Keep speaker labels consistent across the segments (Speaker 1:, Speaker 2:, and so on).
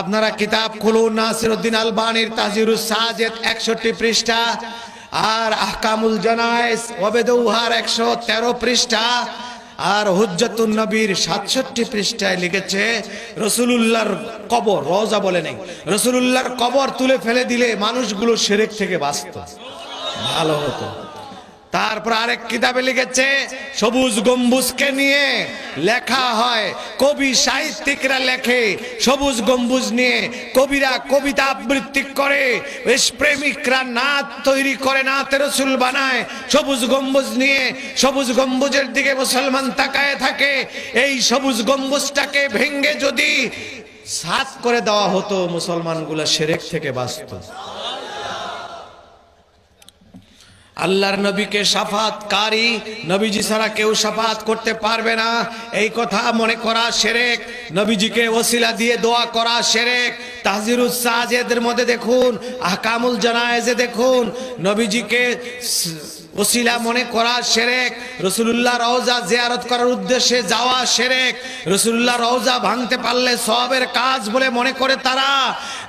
Speaker 1: আপনারা কিতাব খুলুন নাসিরউদ্দিন আলবানির তাজিরুস সাজেদ একষট্টি পৃষ্ঠা আর আহকামুল জানায়েস ওবেদৌহার একশো তেরো পৃষ্ঠা আর হুজ্জাতুন নবীর সাতষট্টি পৃষ্ঠায় লিখেছে, রসুলুল্লাহর কবর রজা বলে নেই, রসুলুল্লাহর কবর তুলে ফেলে দিলে মানুষগুলো সেরেক থেকে বাঁচত। ভালো হতো। তারপর আরেক কিতাবে লিখেছে, সবুজ গম্বুজকে নিয়ে লেখা হয়, কবি সাহিত্যিকরা লেখে, সবুজ গম্বুজ নিয়ে কবিরা কবিতা আবৃত্তি করে প্রেমিকরা নাচ তৈরি করে নাতের রসুল বানায়, সবুজ গম্বুজ নিয়ে সবুজ গম্বুজের দিকে মুসলমান তাকায় থাকে, এই সবুজ গম্বুজটাকে ভেঙ্গে যদি সাত করে দেওয়া হতো, মুসলমানগুলো সেরেক থেকে বাঁচত। আল্লাহর নবীকে সাফাত কারি নবীজি ছাড়া কেউ সাফাত করতে পারবে না। এই কথা মনে করা সেরেক, নবীজিকে ওসিলা দিয়ে দোয়া করা সেরেক। তাজিরুজ সাজেদের মধ্যে দেখুন, আহকামুল জানায়েজে দেখুন, নবীজিকে ওসিলা মনে করা সেরেক। রসুল্লাহ রওজা জিয়ারত করার উদ্দেশ্যে যাওয়া সেরেক। রসুল্লাহ রওজা ভাঙতে পারলে সবের কাজ বলে মনে করে তারা।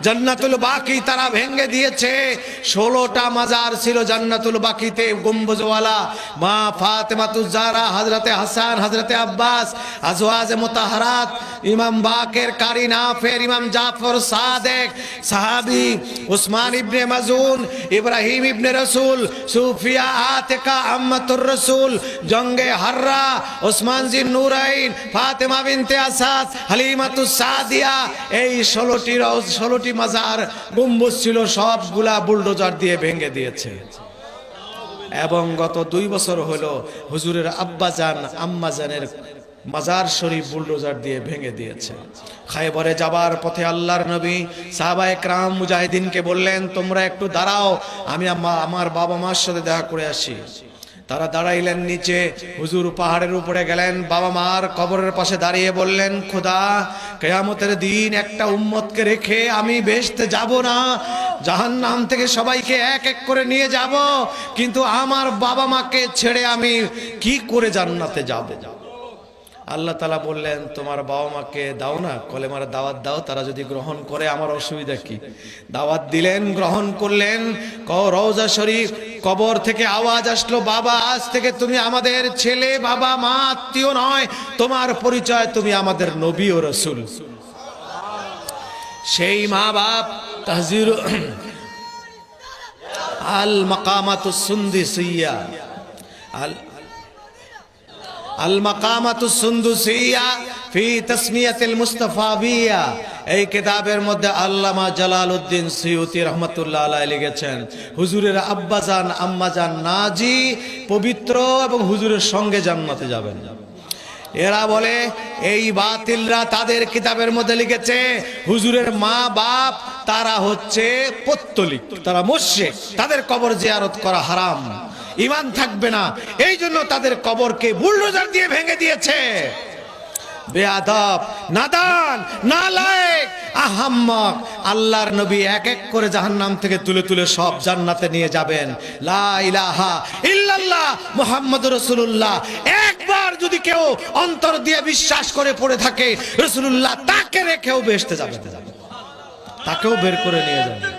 Speaker 1: জান্নাতুল বাকি তারা ভেঙে দিয়েছে। ষোলোটা মাজার ছিল জান্নাতুল বাকিতে গম্বুজওয়ালা। মা ফাতেমাতু জারা, হজরতে হাসান, হজরতে আব্বাস, আজওয়াজ মোতাহারাত, ইমাম বাকের, কারি নাফের, ইমাম জাফর সাদেক, সাহাবি উসমান ইবনে মাজুন, ইব্রাহিম ইবনে রসুল, সুফিয়া আতেকা আম্মাতুর জঙ্গে হাররা, ওসমানজি নুরাইন বিনতে আসাদ সাদিয়া, এই ষোলোটি ষোলোটি মাজার গম্বুজ ছিল, সবগুলা বুলডোজার দিয়ে ভেঙে দিয়েছে। এবং গত দুই বছর হলো হুজুরের আব্বাজান, আম্মাজানের মাজার শরীফ বুলডোজার দিয়ে ভেঙে দিয়েছে। খায়বরে যাবার পথে আল্লাহর নবী সাহাবায়ে ক্রাম মুজাহিদিনকে বললেন, তোমরা একটু দাঁড়াও, আমি আমার বাবা মার সাথে দেখা করে আসি। তারা দাঁড়াইলেন নিচে, হুজুর পাহাড়ের উপরে গেলেন, বাবা মার কবরের পাশে দাঁড়িয়ে বললেন, খোদা, কেয়ামতের দিন একটা উম্মতকে রেখে আমি বেসতে যাব না জাহান নাম থেকে সবাইকে এক এক করে নিয়ে যাব, কিন্তু আমার বাবা মাকে ছেড়ে আমি কি করে জান্নাতে যাব? আল্লাহ তালা বললেন, তোমার বাবা মাকে দাও না, কলেমার দাওয়াত দাও, তারা যদি গ্রহণ করে, আমার অসুবিধা কি? দাওয়াত দিলেন, গ্রহণ করলেন ক রওজা শরীফ, কবর থেকে আওয়াজ আসলো, বাবা, আজ থেকে তুমি আমাদের ছেলে, বাবা, মা, আত্মীয় নয়, তোমার পরিচয় তুমি আমাদের নবী ও রসুল। সেই মা বাপ, তাহজির আল মাকামাতু সুন্দি সিয়া আল সুন্দুসিয়া ফি তাসমিয়াতিল মুস্তাফাবিয়া। এই কিতাবের মধ্যে আল্লামা জালালউদ্দিন সিউতি রহমতুল্লাহ আলাইহি লিখেছেন, হুজুরের আব্বাজান, আম্মাজান, নাজি পবিত্র এবং হুজুরের সঙ্গে জান্নাতে যাবেন। এরা বলে, এই বাতিলরা তাদের কিতাবের মধ্যে লিখেছে, হুজুরের মা বাপ তারা হচ্ছে পত্তলিক, তারা মোশেক, তাদের কবর জিয়ারত করা হারাম। ইমান থাকবে না। এই জন্য তাদের কবরকে বুলডোজার দিয়ে ভেঙে দিয়েছে। বেয়াদব নাদান, নালায়েক, আহাম্মক। আল্লাহর নবী এক এক করে জাহান্নাম থেকে তুলে তুলে সব জান্নাতে নিয়ে যাবেন। লা ইলাহা ইল্লাল্লাহ মুহাম্মদুর রাসূলুল্লাহ। একবার যদি কেউ অন্তর দিয়ে বিশ্বাস করে পড়ে থাকে, রাসূলুল্লাহ তাকে রেখেও বেহেশতে যাবে তাকেও বের করে নিয়ে যাবে